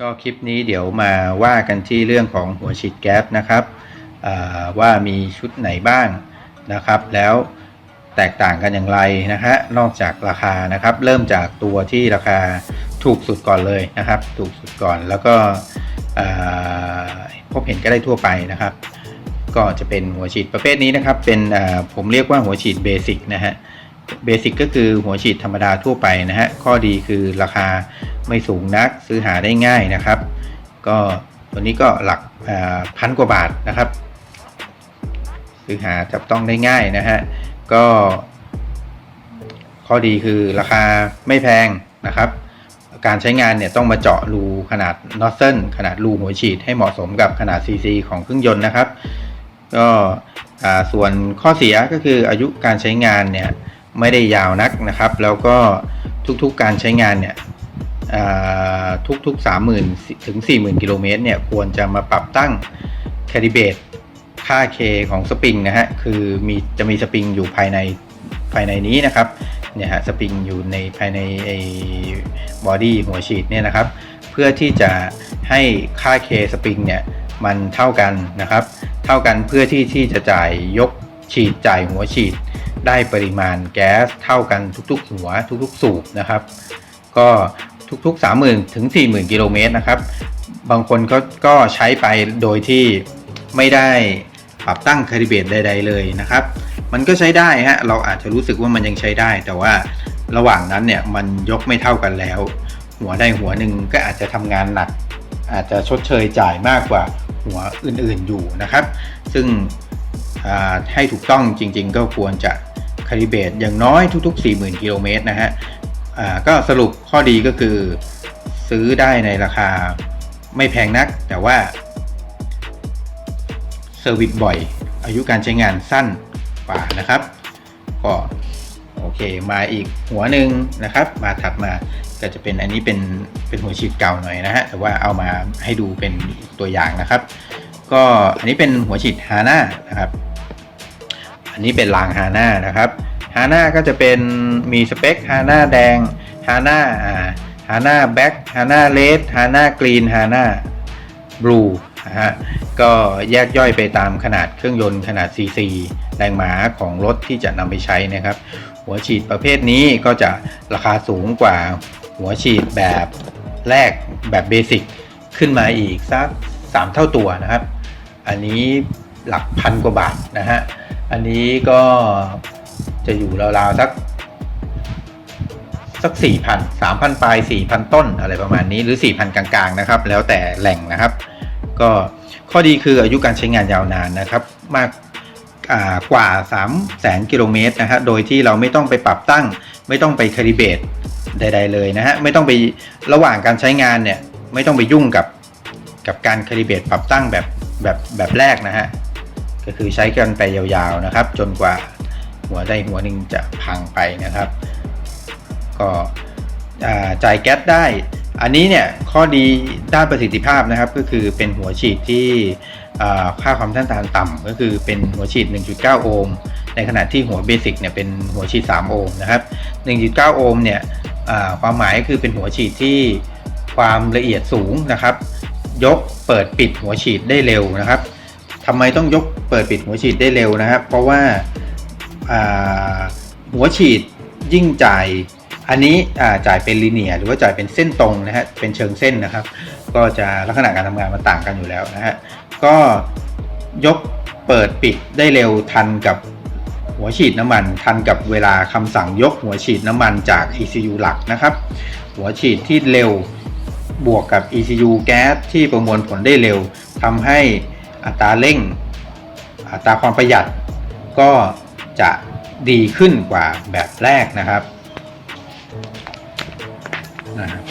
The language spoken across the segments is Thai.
ก็คลิปนี้เดี๋ยวมาว่ากันที่เรื่องของหัวฉีดแก๊สนะครับว่ามีชุดไหนบ้างนะครับ แล้วแตกต่างกันอย่างไรนะฮะนอกจากราคานะครับ เริ่มจากตัวที่ราคาถูกสุดก่อนเลยนะครับ ถูกสุดก่อนแล้วก็พบเห็นก็ได้ทั่วไปนะครับ ก็จะเป็นหัวฉีดประเภทนี้นะครับ เป็นผมเรียกว่าหัวฉีดเบสิกนะฮะ เบสิกก็คือหัวฉีดธรรมดาทั่วไปนะฮะ ข้อดีคือราคาไม่สูงนักซื้อหาได้ง่ายนะครับ ก็ตัวนี้ก็หลักพันกว่าบาทนะครับ ซื้อหาจับต้องได้ง่ายนะฮะ ก็ ข้อดีคือราคาไม่แพงนะครับ การใช้งานเนี่ยต้องมาเจาะรูขนาดนอสเซนขนาดรูหัวฉีดให้เหมาะสมกับขนาด CC ของเครื่องยนต์นะครับ ก็ส่วนข้อเสียก็คืออายุการใช้งานเนี่ย ไม่ได้ยาวนักนะครับ แล้วก็ทุกๆการใช้งานเนี่ยทุกๆ 30,000 ถึง 40,000 กิโลเมตรเนี่ยควรจะมาปรับตั้งแค l ิเบตค่า K ของสปริงนะฮะ คือมีจะมีสปริงอยู่ภายในภายในนี้นะครับ เนี่ยฮะสปริงอยู่ในภายในไอ้บอดี้หัวฉีดเนี่ยนะครับ เพื่อที่จะให้ค่า K สปริงเนี่ยมันเท่ากันนะครับ เท่ากันเพื่อที่ที่จะจ่ายยกฉีดจ่ายหัวฉีด ได้ปริมาณแก๊สเท่ากันทุกๆ หัวทุกๆ สูบนะครับ ก็ทุกๆ 30,000 ถึง 40,000 กิโลเมตรนะครับ บางคนก็ก็ใช้ไปโดยที่ไม่ได้ปรับตั้งคาลิเบรตใด ๆ เลยนะครับ มันก็ใช้ได้ฮะ เราอาจจะรู้สึกว่ามันยังใช้ได้ แต่ว่าระหว่างนั้นเนี่ยมันยกไม่เท่ากันแล้ว หัวใดหัวหนึ่งก็อาจจะทำงานหนัก อาจจะชดเชยจ่ายมากกว่าหัวอื่นๆอยู่นะครับ ซึ่งให้ถูกต้องจริงๆ ก็ควรจะาลิเบตอย่างน้อยทุก ๆ 40,000กิโลเมตรนะฮะอ่าก็สรุปข้อดีก็คือซื้อได้ในราคาไม่แพงนัก แต่ว่าเซอร์วิสบ่อย อายุการใช้งานสั้นกว่านะครับ ก็โอเคมาอีกหัวหนึ่งนะครับ มาถัดมาก็จะเป็นอันนี้เป็นเป็นหัวฉีดเก่าหน่อยนะฮะแต่ว่าเอามาให้ดูเป็นตัวอย่างนะครับ ก็อันนี้เป็นหัวฉีดฮาน่านะครับ อันนี้เป็นรางฮาน่านะครับฮาน่าก็จะเป็นมีสเปคฮาน่าแดงฮาน่าฮาน่าแบ็กฮาน่าเลดฮาน่ากรีนฮาน่าบลูนะฮะก็แยกย่อยไปตามขนาดเครื่องยนต์ขนาด CC แรงม้าของรถที่จะนำไปใช้นะครับ หัวฉีดประเภทนี้ก็จะราคาสูงกว่าหัวฉีดแบบแรกแบบเบสิกขึ้นมาอีกสัก 3 เท่าตัวนะครับ อันนี้หลักพันกว่าบาทนะฮะ อันนี้ก็จะอยู่ราวๆสักสักสี่พันสามพันปลายสี่พันต้นอะไรประมาณนี้หรือสี่พันกลางๆนะครับ แล้วแต่แหล่งนะครับ ก็ข้อดีคืออายุการใช้งานยาวนานนะครับ มากกว่า 3 0 0แสนกิโลเมตรนะฮะโดยที่เราไม่ต้องไปปรับตั้ง ไม่ต้องไปคาลิเบตใด ๆ เลยนะฮะไม่ต้องไประหว่างการใช้งานเนี่ยไม่ต้องไปยุ่งกับกับการคาลิเบตปรับตั้งแบบแบบแบบแรกนะฮะ ก็คือใช้กันไปยาวๆนะครับ จนกว่าหัวใดหัวหนึ่งจะพังไปนะครับ ก็จ่ายแก๊สได้ อันนี้เนี่ยข้อดีด้านประสิทธิภาพนะครับ ก็คือเป็นหัวฉีดที่ค่าความต้านทานต่ำก็คือเป็นหัวฉีด 1.9 โอห์มในขณะที่หัวเบสิกเนี่ยเป็นหัวฉีด 3 โอห์มนะครับ 1.9 โอห์มเนี่ยความหมายก็คือเป็นหัวฉีดที่ความละเอียดสูงนะครับ ยกเปิดปิดหัวฉีดได้เร็วนะครับทำไมต้องยก เปิดปิดหัวฉีดได้เร็วนะครับ เพราะว่าาหัวฉีดยิ่งจ่ายอันนี้จ่ายเป็นลีเนียหรือว่าจ่ายเป็นเส้นตรงนะฮะเป็นเชิงเส้นนะครับ ก็จะลักษณะการทำงานมันต่างกันอยู่แล้วนะฮะก็ยกเปิดปิดได้เร็วทันกับหัวฉีดน้ำมัน ทันกับเวลาคำสั่งยกหัวฉีดน้ำมันจาก ECU หลักนะครับ หัวฉีดที่เร็วบวกกับ ECU แก๊สที่ประมวลผลได้เร็วทำให้อัตราเร่ง อัตราความประหยัดก็จะดีขึ้นกว่าแบบแรกนะครับ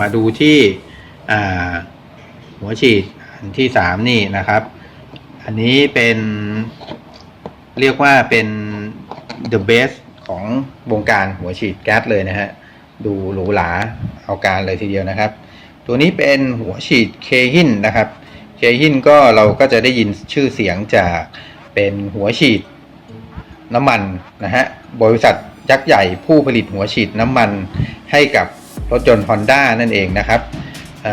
มาดูที่หัวฉีดอันที่ 3 นี่นะครับ อันนี้เป็นเรียกว่าเป็น the best ของวงการหัวฉีดแก๊สเลยนะฮะ ดูหรูหราเอาการเลยทีเดียวนะครับ ตัวนี้เป็นหัวฉีดเคหินนะครับ เคหินก็เราก็จะได้ยินชื่อเสียงจาก เป็นหัวฉีดน้ำมันนะฮะบริษัทยักษ์ใหญ่ผู้ผลิตหัวฉีดน้ำมันให้กับรถยนต์ Honda นั่นเองนะครับเ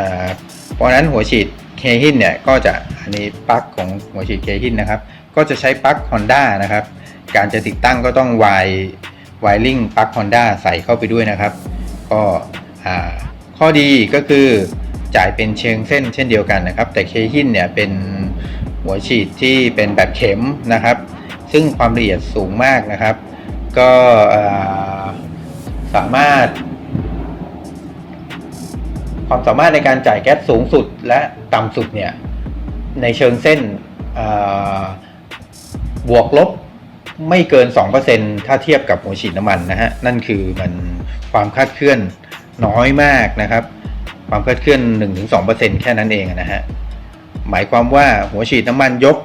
เพราะนั้นหัวฉีดเคฮินเนี่ยก็จะอันนี้ปลั๊กของหัวฉีดเคฮินนะครับ ก็จะใช้ปลั๊ก Honda นะครับ การจะติดตั้งก็ต้องวายวายลิงปลั๊ก Honda ใส่เข้าไปด้วยนะครับ ก็ข้อดีก็คือจ่ายเป็นเชิงเส้นเช่นเดียวกันนะครับ แต่เคฮินเนี่ยเป็น หัวฉีดที่เป็นแบบเข็มนะครับ ซึ่งความละเอียดสูงมากนะครับ ก็สามารถ ความสามารถในการจ่ายแก๊สสูงสุดและต่ำสุดเนี่ยในเชิงเส้นบวกลบไม่เกิน 2%ถ้าเทียบกับหัวฉีดน้ำมันนะฮะ นั่นคือมันความคลาดเคลื่อนน้อยมากนะครับ ความคลาดเคลื่อน 1-2%แค่นั้นเองนะฮะ หมายความว่าหัวฉีดน้ำมันยก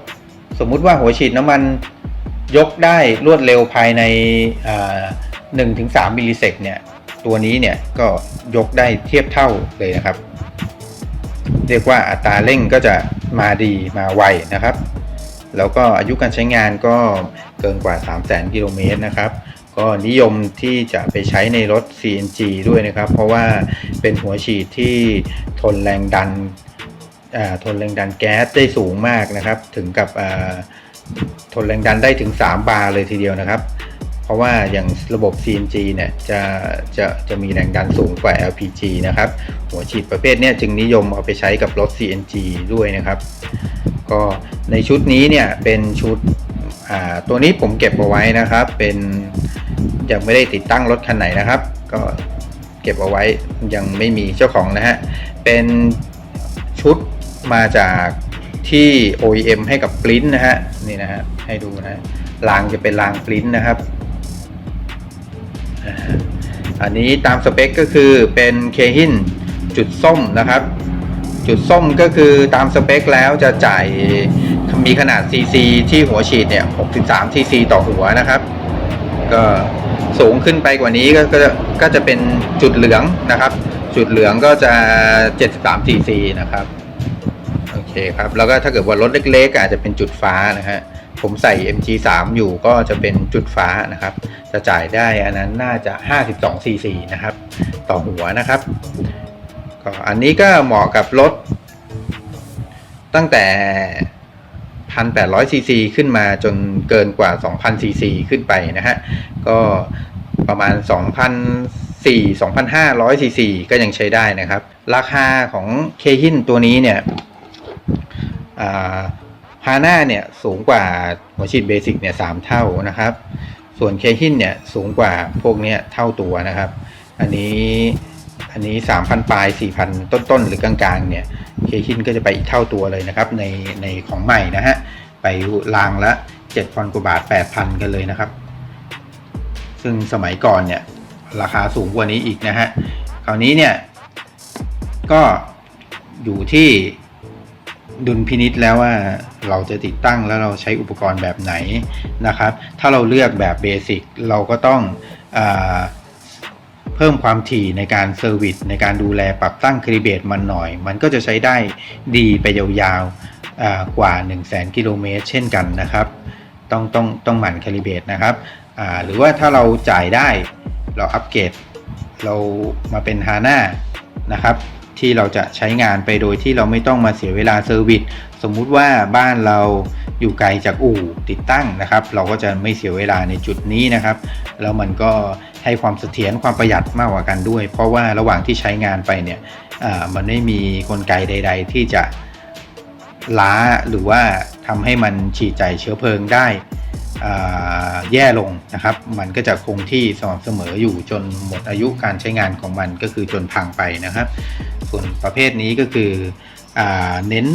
สมมุติว่าหัวฉีดน้ำมันยกได้รวดเร็วภายในอ่า1-3มิลลิเซกเนี่ยตัวนี้เนี่ยก็ยกได้เทียบเท่าเลยนะครับ เรียกว่าอัตราเร่งก็จะมาดีมาไวนะครับ แล้วก็อายุการใช้งานก็เกินกว่า 3 0 0 0 0 0กิโลเมตรนะครับ ก็นิยมที่จะไปใช้ในรถ CNG ด้วยนะครับ เพราะว่าเป็นหัวฉีดที่ทนแรงดัน ทนแรงดันแก๊สได้สูงมากนะครับ ถึงกับทนแรงดันได้ถึง 3 บาร์เลยทีเดียวนะครับ เพราะว่าอย่างระบบ CNG เนี่ยจะจะจะมีแรงดันสูงกว่า LPG นะครับ หัวฉีดประเภทเนี้ยจึงนิยมเอาไปใช้กับรถ CNG ด้วยนะครับ ก็ในชุดนี้เนี่ยเป็นชุดอ่าตัวนี้ผมเก็บเอาไว้นะครับ เป็นยังไม่ได้ติดตั้งรถคันไหนนะครับ ก็เก็บเอาไว้ยังไม่มีเจ้าของนะฮะ เป็นชุด มาจากที่ OEM ให้กับปริ้นนะฮะนี่นะฮะให้ดูนะรางจะเป็นรางปริ้นนะครับ อันนี้ตามสเปคก็คือเป็นเคฮินจุดส้มนะครับ จุดส้มก็คือตามสเปคแล้วจะจ่ายมีขนาด CC ที่หัวฉีดเนี่ย63 CC ต่อหัวนะครับ ก็สูงขึ้นไปกว่านี้ก็ก็จะก็จะเป็นจุดเหลืองนะครับ จุดเหลืองก็จะ 73 CC นะครับ เคครับ แล้วก็ถ้าเกิดว่ารถเล็กๆ อาจจะเป็นจุดฟ้านะฮะ ผมใส่ MG3 อยู่ก็จะเป็นจุดฟ้านะครับ จะจ่ายได้อันนั้นน่าจะ 52 cc นะครับ ต่อหัวนะครับ ก็อันนี้ก็เหมาะกับรถ ตั้งแต่ 1,800 cc ขึ้นมาจนเกินกว่า 2,000 cc ขึ้นไปนะฮะ ก็ประมาณ2,400 2,500 cc ก็ยังใช้ได้นะครับ ราคาของเคฮินตัวนี้เนี่ย ฮาน่าเนี่ยสูงกว่าหัวฉีดเบสิกเนี่ยสามเท่านะครับ ส่วนเคฮินเนี่ยสูงกว่าพวกเนี้ยเท่าตัวนะครับ อันนี้อันนี้สามพันปลายสี่พันต้นๆ หรือกลางๆเนี่ยเคฮินก็จะไปอีกเท่าตัวเลยนะครับ ในในของใหม่นะฮะไปรางละเจ็ดพันกว่าบาทแปดพันกันเลยนะครับ ซึ่งสมัยก่อนเนี่ยราคาสูงกว่านี้อีกนะฮะคราวนี้เนี่ยก็อยู่ที่ ดุลพินิษแล้วว่าเราจะติดตั้งแล้วเราใช้อุปกรณ์แบบไหนนะครับ ถ้าเราเลือกแบบเบสิกเราก็ต้องอเพิ่มความถี่ในการเซอร์วิสในการดูแลปรับตั้งคาลิเบตมันหน่อย มันก็จะใช้ได้ดีไปยาวๆกว่า 1 0 0 0 0แกิโลเมตรเช่นกันนะครับ ต้องต้องต้องหมั่นคาลิเบตนะครับหรือว่าถ้าเราจ่ายได้เราอัปเกรดเรามาเป็นฮาน่านะครับ ที่เราจะใช้งานไปโดยที่เราไม่ต้องมาเสียเวลาเซอร์วิสสมมุติว่าบ้านเราอยู่ไกลจากอู่ติดตั้งนะครับ เราก็จะไม่เสียเวลาในจุดนี้นะครับแล้วมันก็ให้ความเสถียรความประหยัดมากกว่ากันด้วย เพราะว่าระหว่างที่ใช้งานไปเนี่ยมันไม่มีกลไกใด ๆ ที่จะล้าหรือว่าทำให้มันฉีดใจเชื้อเพลิงได้ แย่ลงนะครับ มันก็จะคงที่สม่ำเสมออยู่จนหมดอายุการใช้งานของมันก็คือจนพังไปนะครับ ส่วนประเภทนี้ก็คืออเน้น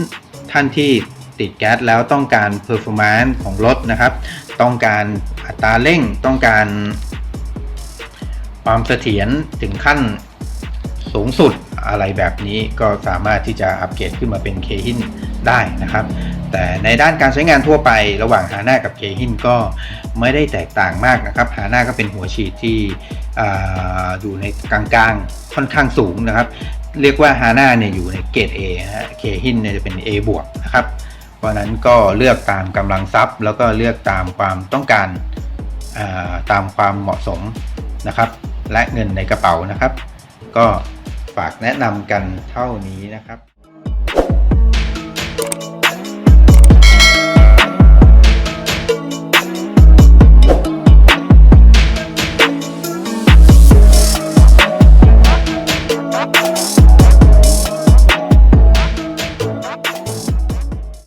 ท่านที่ติดแก๊สแล้วต้องการ performance ของรถนะครับ ต้องการอัตราเร่งต้องการความเสถียรถึงขั้นสูงสุดอะไรแบบนี้ก็สามารถที่จะอัปเกรดขึ้นมาเป็นเคฮินได้นะครับ แต่ในด้านการใช้งานทั่วไประหว่างฮาน่ากับเคฮินก็ไม่ได้แตกต่างมากนะครับฮาน่าก็เป็นหัวฉีดที่อยู่ในกลางๆค่อนข้างสูงนะครับ เรียกว่าฮาน่าเนี่ยอยู่ในเกรด A นะฮะเคฮินเนี่ยจะเป็น A บวกนะครับ เพราะนั้นก็เลือกตามกำลังทรัพย์ แล้วก็เลือกตามความต้องการาตามความเหมาะสมนะครับ และเงินในกระเป๋านะครับ ก็ฝากแนะนำกันเท่านี้นะครับ